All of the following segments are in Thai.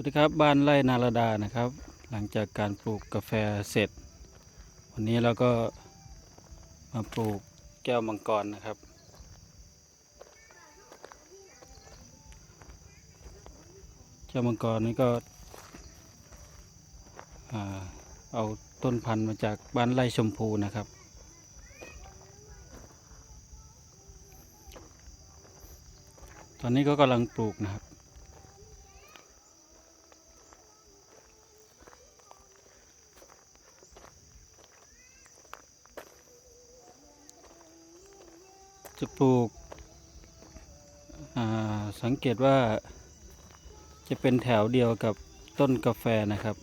วัสดีครับบ้านไร่นารดานะครับ หลังจากการปลูกกาแฟเสร็จ วันนี้เราก็มาปลูกแก้วมังกรนะครับ แก้วมังกรนี่ก็เอาต้นพันธุ์มาจากบ้านไร่ชมพูนะครับ ตอนนี้ก็กำลังปลูกนะครับ จะปลูกสังเกตว่าจะเป็นแถวเดียวกับต้นกาแฟนะครับ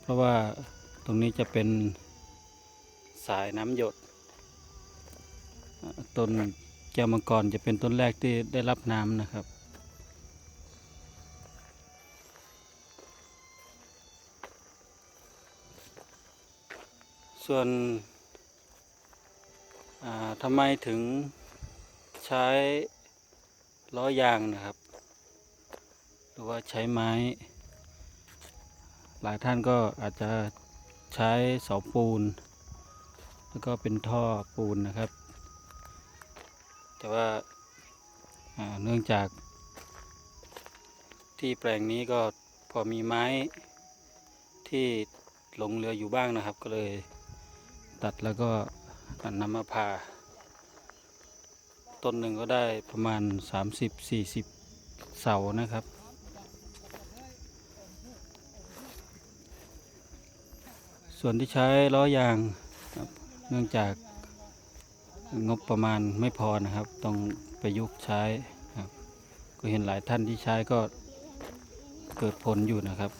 เพราะว่าตรงนี้จะเป็นสายน้ำหยดต้นแก้วมังกรจะเป็นต้นแรกที่ได้รับน้ำนะครับส่วน ทำไมถึงใช้ล้อยางนะครับ หรือว่าใช้ไม้ หลายท่านก็อาจจะใช้เสาปูน แล้วก็เป็นท่อปูนนะครับ แต่ว่าเนื่องจากที่แปลงนี้ก็พอมีไม้ที่หลงเหลืออยู่บ้างนะครับ ก็เลยตัดแล้วก็ อันนำมาผ่าต้นหนึ่งก็ได้ประมาณ 30-40 เสานะครับ ส่วนที่ใช้ล้อยางครับเนื่องจากงบประมาณไม่พอนะครับ ต้องประยุกต์ใช้ครับ ก็เห็นหลายท่านที่ใช้ก็เกิดผลอยู่นะครับ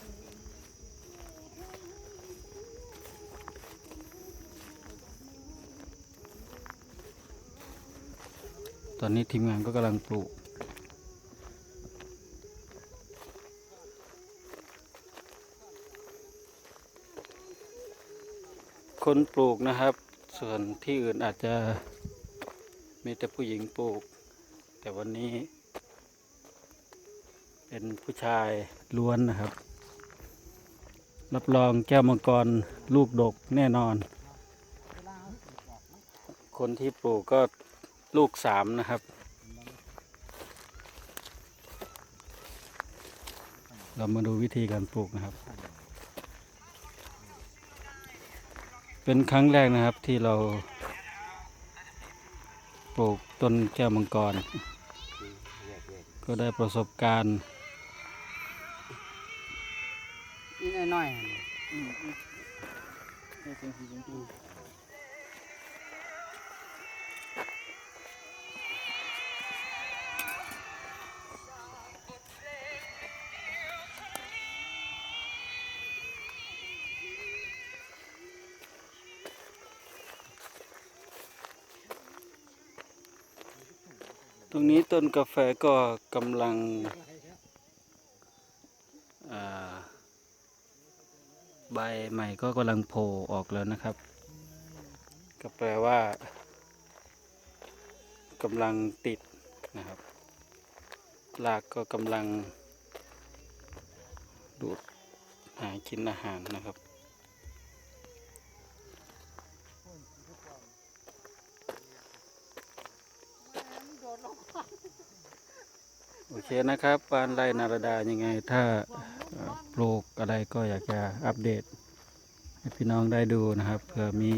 ตอนนี้ทีมงานก็กำลังปลูก คนปลูกนะครับ ส่วนที่อื่นอาจจะมีแต่ผู้หญิงปลูก แต่วันนี้ เป็นผู้ชายล้วนนะครับ รับรองแก้วมังกรลูกดกแน่นอน คนที่ปลูกก็ ลูกสามนะครับ เรามาดูวิธีการปลูกนะครับ เป็นครั้งแรกนะครับที่เราปลูกต้นแก้วมังกร ก็ได้ประสบการณ์นี่น้อยๆ รงนี้ต้นกาแฟก็กำลังใบใหม่ก็กำลังโผล่ออกแล้วนะครับ ก็แปลว่ากำลังติดนะครับรากก็กำลังดูดหากินอาหารนะครับ โอเคนะครับบ้านไร่นารดายังไง ถ้าปลูกอะไรก็อยากจะอัปเดต ให้พี่น้องได้ดูนะครับเผื่อมี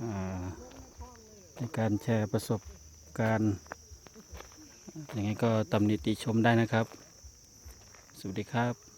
อในการแชร์ประสบการณ์ยังไงก็ตำหนิติชมได้นะครับ สวัสดีครับ